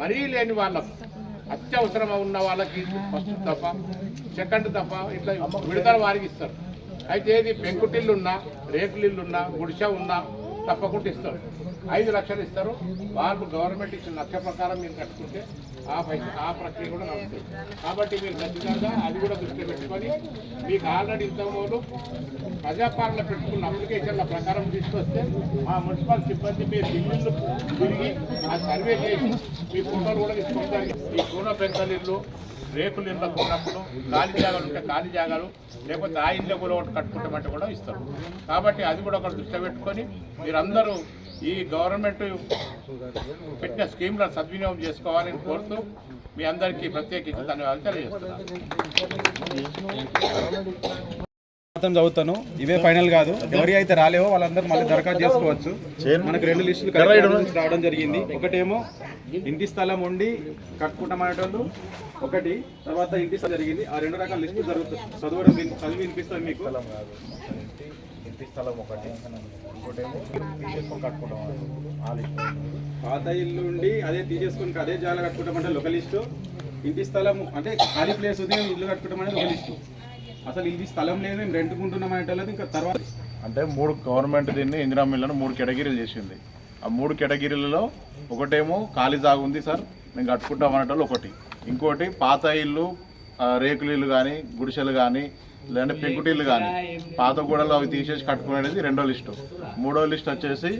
మరీ లేని వాళ్ళకు అత్యవసరం ఉన్న వాళ్ళకి ఫస్ట్ తప్ప సెకండ్ తప్ప ఇట్లా విడతల వారికి ఇస్తారు అయితే ఇది పెంకుటిల్లు ఉన్నా ఉన్నా గుడిసె ఉన్నా తప్పకుండా ఇస్తారు. ఐదు లక్షలు ఇస్తారు. వాళ్ళు గవర్నమెంట్ ఇచ్చిన లక్ష ప్రకారం మీరు కట్టుకుంటే ఆ పైస ఆ ప్రక్రియ కూడా నడుస్తుంది. కాబట్టి మీరు ఖచ్చితంగా అది కూడా దృష్టి పెట్టుకొని మీకు ఆల్రెడీ ఇంతకుముందు ప్రజాపాలన పెట్టుకున్న అప్లికేషన్ల ప్రకారం తీసుకొస్తే మా మున్సిపల్ సిబ్బంది మీ బిల్లులు తిరిగి ఆ సర్వే చేసి మీ ఫోటోలు కూడా తీసుకుంటారు. ఈ కూన పెద్దల రేకులు ఇళ్ళకు ఉన్నప్పుడు ఖాళీ జాగాలు ఉంటే ఖాళీ జాగాలు లేకపోతే ఆ ఇళ్ళకు కూడా ఒకటి కట్టుకుంటామంటే కూడా ఇస్తారు. కాబట్టి అది కూడా ఒకటి దృష్టి పెట్టుకొని మీరందరూ ఈ గవర్నమెంట్ పెట్టిన స్కీమ్లను సద్వినియోగం చేసుకోవాలని కోరుతూ మీ అందరికీ ప్రత్యేకించి ధన్యవాదాలు తెలియజేస్తున్నాను చదువుతాను. ఇవే ఫైనల్ కాదు. ఎవరి అయితే రాలేవో వాళ్ళందరూ మళ్ళీ దరఖాస్తు చేసుకోవచ్చు. మనకు రెండు లిస్టులు రావడం జరిగింది. ఒకటేమో ఇంటి స్థలం ఉండి కట్టుకుంటాం అనేటోళ్ళు. ఒకటి తర్వాత ఇంటి స్థలం జరిగింది. ఆ రెండు రకాల లిస్టులు జరుగుతుంది చదవడం చదివి వినిపిస్తాను మీకు. ఇంటి స్థలం ఒకటి. ఇంకోటేమో తీసుకొని కట్టుకుంటాం ఆ లిస్ట్. పాత ఇల్లు ఉండి అదే తీసేసుకుని అదే జాగా కట్టుకుంటాం అంటే ఒక లిస్టు. ఇంటి స్థలం అంటే ఖాళీ ప్లేస్ ఉంది ఇల్లు కట్టుకుంటాం అనేది ఒక లిస్టు. అసలు ఇది స్థలం లేదు మేము రెంట్కుంటున్నాం అనేటోళ్ళది ఇంకా తర్వాత. అంటే మూడు గవర్నమెంట్ దీన్ని ఇందిరా మిల్లను మూడు కేటగిరీలు చేసింది. ఆ మూడు కేటగిరీలలో ఒకటేమో ఖాళీ జాగా ఉంది సార్ మేము కట్టుకుంటాం అనేటోళ్ళు ఒకటి. ఇంకోటి పాత ఇల్లు రేకుల ఇల్లు కానీ గుడిసెలు కానీ లేదంటే పెంకుటిల్లు కానీ. పాత గోడలు అవి తీసేసి కట్టుకునేది రెండో లిస్టు. మూడో లిస్ట్ వచ్చేసి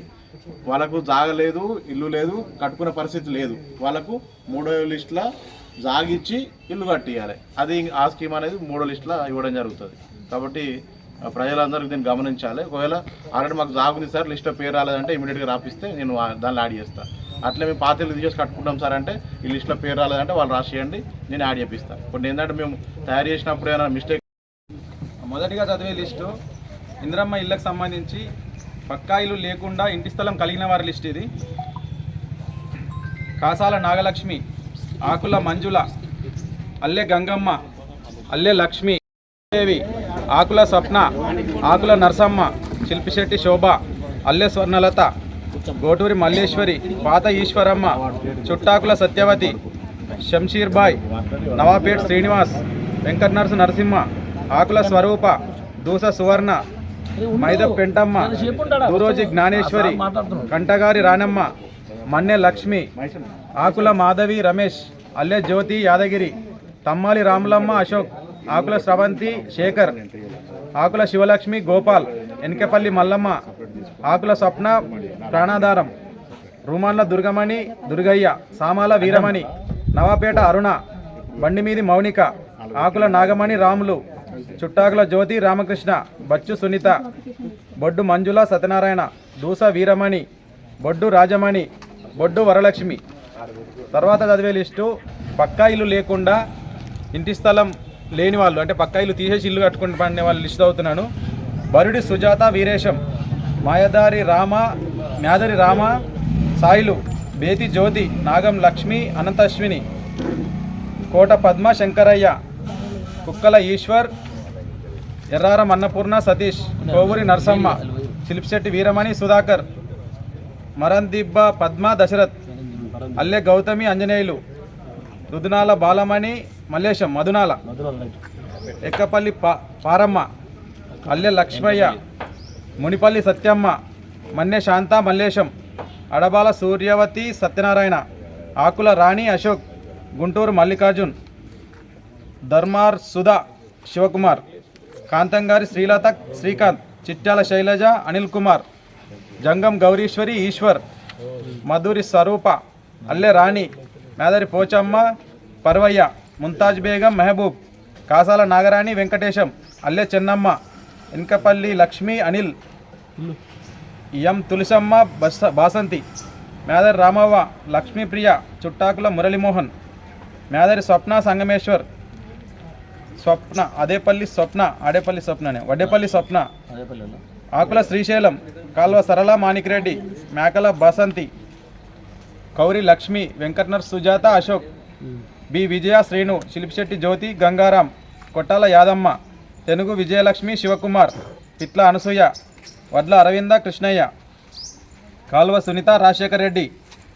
వాళ్ళకు జాగలేదు ఇల్లు లేదు కట్టుకునే పరిస్థితి లేదు. వాళ్ళకు మూడో లిస్టులో జాగిచ్చి ఇల్లు కట్టియాలి. అది ఆ స్కీమ్ అనేది మూడో లిస్టులో ఇవ్వడం జరుగుతుంది. కాబట్టి ప్రజలందరూ ప్రజలందరికీ దీన్ని గమనించాలి. ఒకవేళ ఆల్రెడీ మాకు జాగుంది సార్ లిస్ట్లో పేరు రాలేదంటే ఇమీడియట్గా రాపిస్తే నేను దాన్ని దానిలో యాడ్ చేస్తాను అట్లే మేము పాత ఇల్లు తీసేసి కట్టుకుంటాం సార్ అంటే ఈ లిస్ట్లో పేరు రాలేదంటే వాళ్ళు రాసేయండి నేను యాడ్ చేపిస్తాను కొన్ని ఏంటంటే మేము తయారు చేసినప్పుడు ఏమైనా మిస్టేక్ మొదటిగా చదివే లిస్టు ఇంద్రమ్మ ఇళ్ళకు సంబంధించి పక్కా ఇల్లు లేకుండా ఇంటి స్థలం కలిగిన వారి లిస్ట్ ఇది. కాసాల నాగలక్ష్మి ఆకుల మంజుల అల్లె గంగమ్మ అల్లె లక్ష్మి దేవి ఆకుల స్వప్న ఆకుల నరసమ్మ శిల్పిశెట్టి శోభ అల్లె స్వర్ణలత గోటూరి మల్లేశ్వరి పాత ఈశ్వరమ్మ చుట్టాకుల సత్యవతి శంషీర్ బాయ్ నవాపేట్ శ్రీనివాస్ వెంకట్ నరసు నరసింహ ఆకుల స్వరూప దూస సువర్ణ మైద పెంటమ్మ దూరోజి జ్ఞానేశ్వరి కంటగారి రానమ్మ మన్నె లక్ష్మి ఆకుల మాధవి రమేష్ అల్లె జ్యోతి యాదగిరి తమ్మాలి రాములమ్మ అశోక్ ఆకుల స్రవంతి శేఖర్ ఆకుల శివలక్ష్మి గోపాల్ ఎనకపల్లి మల్లమ్మ ఆకుల స్వప్న ప్రాణాధారం రుమాన్ల దుర్గమణి దుర్గయ్య సామాల వీరమణి నవాపేట అరుణ బండిమీది మౌనిక ఆకుల నాగమణి రాములు చుట్టాకుల జ్యోతి రామకృష్ణ బచ్చు సునీత బొడ్డు మంజుల సత్యనారాయణ దూస వీరమణి బొడ్డు రాజమణి బొడ్డు వరలక్ష్మి. తర్వాత చదివే లిస్టు పక్కా ఇల్లు లేకుండా ఇంటి స్థలం లేని వాళ్ళు. అంటే పక్కా ఇల్లు తీసేసి ఇల్లు కట్టుకుంటు పడిన వాళ్ళు లిస్ట్ అవుతున్నాను బరుడి సుజాత వీరేశం మాయదారి రామ మ్యాదరి రామ సాయిలు బేతి జ్యోతి నాగం లక్ష్మి అనంతశ్విని కోట పద్మ శంకరయ్య కుక్కల ఈశ్వర్ ఎర్రారం అన్నపూర్ణ సతీష్ కోవూరి నరసమ్మ శిల్పిశెట్టి వీరమణి సుధాకర్ మరందిబ్బ పద్మ దశరథ్ అల్లె గౌతమి అంజనేయులు రుదునాల బాలమణి మల్లేశం మధునాల ఎక్కపల్లి పారమ్మ అల్లె లక్ష్మయ్య మునిపల్లి సత్యమ్మ మన్నె శాంత మల్లేశం అడబాల సూర్యవతి సత్యనారాయణ ఆకుల రాణి అశోక్ గుంటూరు మల్లికార్జున్ ధర్మార్ సుధా శివకుమార్. కాంతంగారి శ్రీలత శ్రీకాంత్ చిట్టాల శైలజ అనిల్ కుమార్ జంగం గౌరీశ్వరి ఈశ్వర్ మధురి స్వరూప అల్లె రాణి మేదరి పోచమ్మ పర్వయ్య ముంతాజ్ బేగం మెహబూబ్ కాసాల నాగరాణి వెంకటేశం అల్లె చెన్నమ్మ వెనకపల్లి లక్ష్మి అనిల్ ఎం తులసమ్మ బస బాసంతి మేదరి రామవ్వ లక్ష్మీప్రియ చుట్టాకుల మురళీమోహన్ మేదరి స్వప్న సంగమేశ్వర్ స్వప్న అదేపల్లి స్వప్న ఆడేపల్లి స్వప్ననే. వడ్డేపల్లి స్వప్న. ఆకుల శ్రీశైలం కాల్వ సరళ మాణిక్రెడ్డి మేకల బసంతి కౌరి లక్ష్మి వెంకట్నర్ సుజాత అశోక్ బి విజయ శ్రీను శిల్పిశెట్టి జ్యోతి గంగారాం కొట్టాల యాదమ్మ తెనుగు విజయలక్ష్మి శివకుమార్ పిట్ల అనసూయ వడ్ల అరవింద కృష్ణయ్య కాల్వ సునీత రాజశేఖర్ రెడ్డి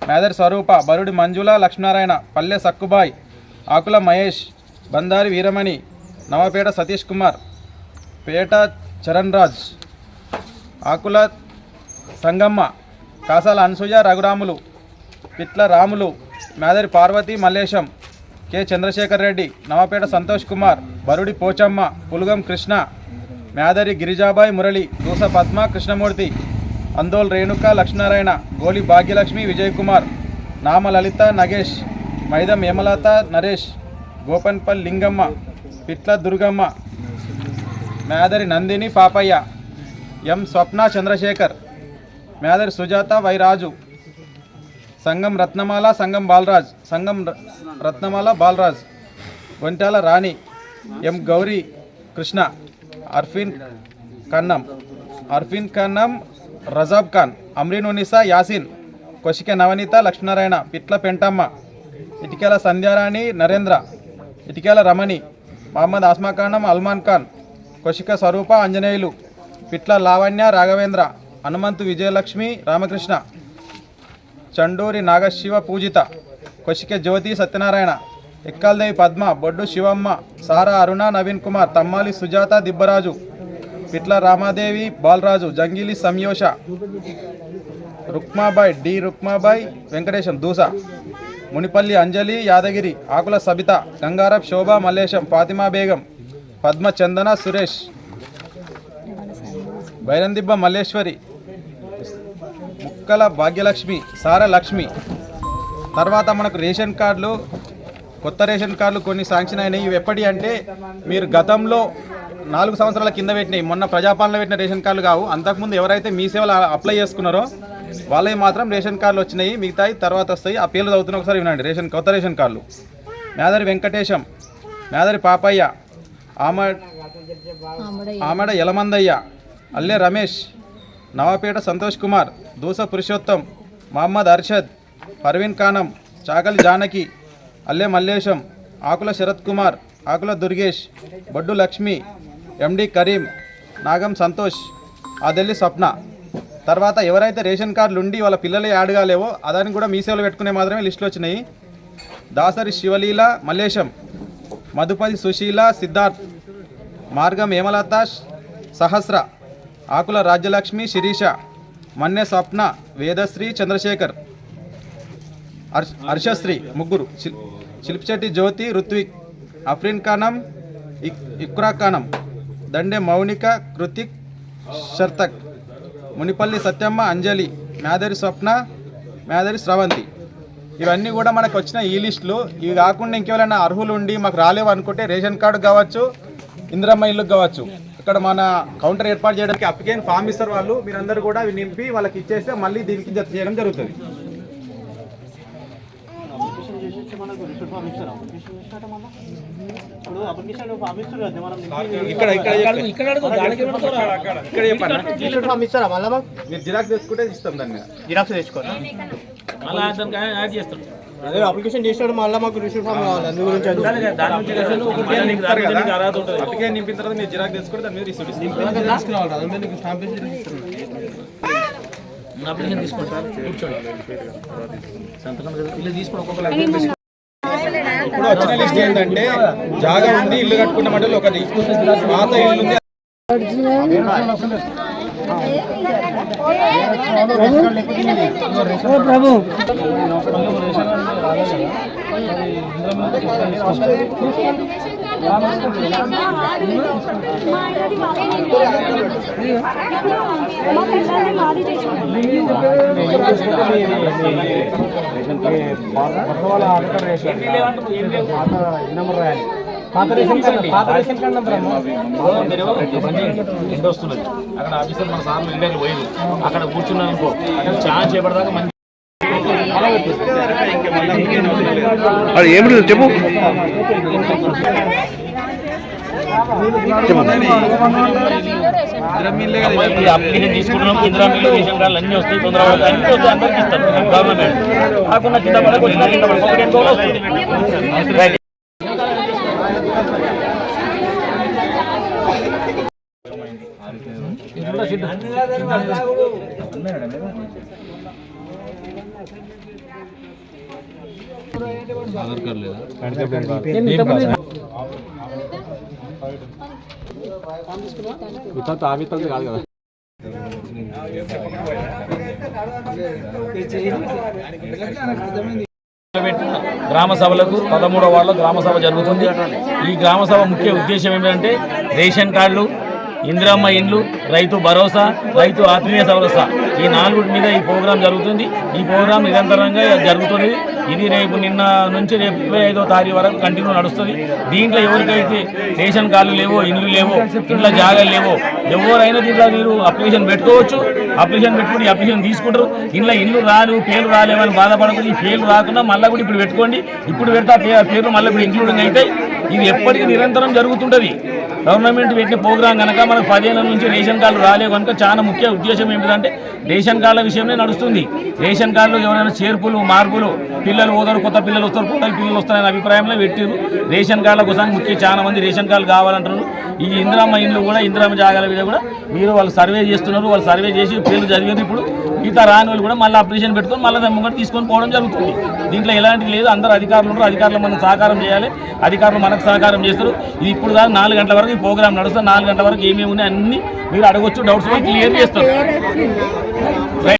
మేదరి స్వరూప Barudi Manjula Lakshminarayana Palle Sakkubai Akula Mahesh Bandari Veeramani Navapeta Satish Kumar Peta Charan Raj Akula Sangamma Kasala Anasuya Raghuramulu Pitla Ramulu Medari Parvathi Mallesham K Chandrashekar Reddy Navapeta Santosh Kumar Barudi Pochamma Pulugam Krishna Medari Girijabai Murali Doosa Padma Krishnamurthy Andol Renuka Lakshminarayana Goli Bhagyalakshmi Vijay Kumar Nama Lalitha Nagesh Maidam Yamalatha Naresh Gopanpal Lingamma Pitla Durgamma. Medari Nandini Papaiah. M Swapna Chandrasekhar. Medari Sujatha Vairaju. Sangam Ratnamala Sangam Balraj. Sangam Ratnamala Balraj. Ontala Rani. M Gauri Krishna. Arfin Kannam Arfin Kannam Rajab Khan. Amreenunisa Yasin. Koshika Navaneetha Lakshminarayana. Pitla Pentamma. Itikela Sandhyarani Narendra. Itikela Ramani. Mohammed Asmakhanam Alman Khan Koshika Swaroopa Anjaneyulu Pitla Lavanya Raghavendra Hanumanthu Vijayalakshmi Ramakrishna Chanduri Nagasiva Poojitha Koshika Jyothi Satyanarayana Ekkaldevi Padma Boddu Shivamma Sara Aruna Naveen Kumar Tammali Sujatha Dibbaraju Pitla Ramadevi Balaraju Jangili Sanyosha Rukmabai D. Rukmabai Venkatesham Doosa. Munipalli Anjali Yadagiri Akula Sabitha Gangarap Shobha Mallesham Fatima Begum Padma Chandana Suresh Bairamdibba Malleswari Mukkala Bhagyalakshmi Sara Lakshmi. తర్వాత మనకు ration కార్డులు కొత్త ration కార్డులు కొన్ని sanction అయినాయి. ఇవి ఎప్పటి అంటే మీరు గతంలో నాలుగు సంవత్సరాల కింద పెట్టినాయి. మొన్న ప్రజాపాలన పెట్టిన రేషన్ కార్డులు కావు. అంతకుముందు ఎవరైతే మీ సేవలు అప్లై చేసుకున్నారో వాళ్ళవి మాత్రం రేషన్ కార్డులు వచ్చినాయి మిగతాయి తర్వాత వస్తాయి. ఆ పేర్లు చదువుతున్న ఒకసారి వినండి. రేషన్ కొత్త రేషన్ కార్డులు. మేదరి వెంకటేశం మేదరి పాపయ్య ఆమ ఆమెడ యలమందయ్య అల్లె రమేష్ నవాపేట సంతోష్ కుమార్ దూస పురుషోత్తం మహమ్మద్ అర్షద్ పర్వీన్ ఖానం చాకలి జానకి అల్లె మల్లేశం ఆకుల శరత్ కుమార్ ఆకుల దుర్గేష్ బొడ్డు లక్ష్మి ఎండి కరీం నాగం సంతోష్ ఆదెల్లి స్వప్న. తర్వాత ఎవరైతే రేషన్ కార్డులు ఉండి వాళ్ళ పిల్లలే యాడ్ కాలేవో అదాన్ని కూడా మీ సేవలు పెట్టుకునే మాత్రమే లిస్టులు వచ్చినాయి. దాసరి శివలీల మల్లేశం మధుపతి సుశీల సిద్ధార్థ్ మార్గం హేమలత సహస్ర ఆకుల రాజ్యలక్ష్మి శిరీష మన్నె స్వప్న వేదశ్రీ చంద్రశేఖర్ హర్ష హర్షశ్రీ ముగ్గురు శిల్ శిల్పిశెట్టి జ్యోతి రుత్విక్ అఫ్రిన్ ఖానం ఇక్ ఇక్రా ఖానం దండే మౌనిక కృతిక్ షర్తక్ మునిపల్లి సత్యమ్మ అంజలి మేదరి స్వప్న మేదరి స్రవంతి. ఇవన్నీ కూడా మనకు వచ్చిన ఈ లిస్టులు. ఇవి కాకుండా ఇంకెవరైనా అర్హులు ఉండి మాకు రాలేవు అనుకుంటే రేషన్ కార్డు కావచ్చు ఇందిరమ్మ ఇల్లు కావచ్చు. ఇక్కడ మన కౌంటర్ ఏర్పాటు చేయడానికి అప్లికేషన్ ఫామ్ ఇస్తారు వాళ్ళు. మీరందరూ కూడా నింపి వాళ్ళకి ఇచ్చేస్తే మళ్ళీ దీనికి జత చేయడం జరుగుతుంది. ఇక్కడ ఇక్కడ ఇక్కడ చెప్పండి ఇస్తారా మళ్ళా మాకు మీరు జిరాక్స్ తెచ్చుకుంటే ఇస్తాం దాని మీద జిరాక్స్ తెచ్చుకోండి మళ్ళా దానికి యాడ్ చేస్తాం అదే అప్లికేషన్ చేసినాడు మళ్ళీ మాకు రిసీవ్ ఫామ్ కావాలి అందు గురించి అది దాని నుంచి కలిసి ఒక మళ్ళీ నీకు దాని నుంచి నీకు అర్హత ఉంటుంది అప్లికేషన్ నింపిన తర్వాత మీరు జిరాక్స్ తెచ్చుకుంటే దాని మీద రిసీట్ ఇస్తాం అప్లికేషన్ తీసుకోండి సార్ కూర్చోండి సంతకం చదివి ఇల్లు తీసుకొని ఒక్కొక్క ఇప్పుడు వచ్చిన లిస్ట్ ఏంటంటే జాగా ఉంది ఇల్లు కట్టుకున్న మండలి ఒకటి పాత ఇల్లు ఉంది మాది చేసుకుంటాం ఎండ వస్తున్నది అక్కడ ఆఫీసర్ మన సార్లు ఇండియాకి పోయింది అక్కడ కూర్చున్నాను అనుకో అక్కడ ఛాన్స్ చేపడదాకా మంచి అది అప్లికేషన్ తీసుకుంటున్నాం ఇందిరా మిల్లు రేషన్ కార్డులు అన్ని వస్తాయి తొందరగా అన్ని వస్తాయి గవర్నమెంట్ కాకుండా కింద వచ్చినా కింద ఒకటి ఎన్ని రోజులు వస్తుంది రైట్ పెట్టిన గ్రామ సభలకు పదమూడవ వార్డులో గ్రామ సభ జరుగుతుంది. ఈ గ్రామ సభ ముఖ్య ఉద్దేశం ఏంటంటే రేషన్ కార్డులు ఇందిరమ్మ ఇండ్లు రైతు భరోసా రైతు ఆత్మీయ భరోసా ఈ నాలుగుటి మీద ఈ ప్రోగ్రాం జరుగుతుంది. ఈ ప్రోగ్రాం నిరంతరంగా జరుగుతుంది ఇది రేపు నిన్న నుంచి రేపు ఇరవై ఐదో తారీఖు వరకు కంటిన్యూ నడుస్తుంది. దీంట్లో ఎవరికైతే రేషన్ కార్డులు లేవో ఇండ్లు లేవో ఇంట్లో జాగాలు లేవో ఎవరైనా దీంట్లో మీరు అప్లికేషన్ పెట్టుకోవచ్చు. అప్లికేషన్ పెట్టుకుని అప్లికేషన్ తీసుకుంటారు. ఇంట్లో ఇల్లు రాను పేర్లు రాలేవని బాధపడకుండా ఈ పేర్లు రాకుండా మళ్ళీ కూడా ఇప్పుడు పెట్టుకోండి. ఇప్పుడు పెడితే ఆ పేర్లు మళ్ళీ ఇప్పుడు ఇంక్లూడింగ్ అయితే ఇది ఎప్పటికీ నిరంతరం జరుగుతుంటుంది. గవర్నమెంట్ పెట్టిన ప్రోగ్రాం కనుక మనకు పదిహేను నుంచి రేషన్ కార్డు రాలేవు కనుక చాలా ముఖ్య ఉద్దేశం ఏంటంటే రేషన్ కార్డుల విషయమే నడుస్తుంది. రేషన్ కార్డులో ఎవరైనా చేర్పులు మార్పులు పిల్లలు పోతారు కొత్త పిల్లలు వస్తారు కొత్త పిల్లలు వస్తారనే అభిప్రాయంలో పెట్టారు రేషన్ కార్డుల కోసం ముఖ్య చాలా మంది రేషన్ కార్డులు కావాలంటారు ఈ ఇందిరామ్మ ఇండ్లు కూడా ఇందిరామ్మ జాగాల మీద కూడా మీరు వాళ్ళు సర్వే చేస్తున్నారు. వాళ్ళు సర్వే చేసి పేర్లు చదివారు ఇప్పుడు. మిగతా రాని వాళ్ళు కూడా మళ్ళీ అప్లికేషన్ పెట్టుకొని మళ్ళీ దాన్ని ముంగట తీసుకొని పోవడం జరుగుతుంది. దీంట్లో ఎలాంటి లేదు. అందరు అధికారులు ఉన్నారు. అధికారులు మనం సహకారం చేయాలి. అధికారులు మనకు సహకారం చేస్తారు. ఇది ఇప్పుడు దాకా నాలుగు గంటల వరకు ఈ ప్రోగ్రామ్ నడుస్తుంది. నాలుగు గంటల వరకు ఏమేమి ఉన్నాయి అన్ని మీరు అడగొచ్చు డౌట్స్ క్లియర్ చేస్తారు.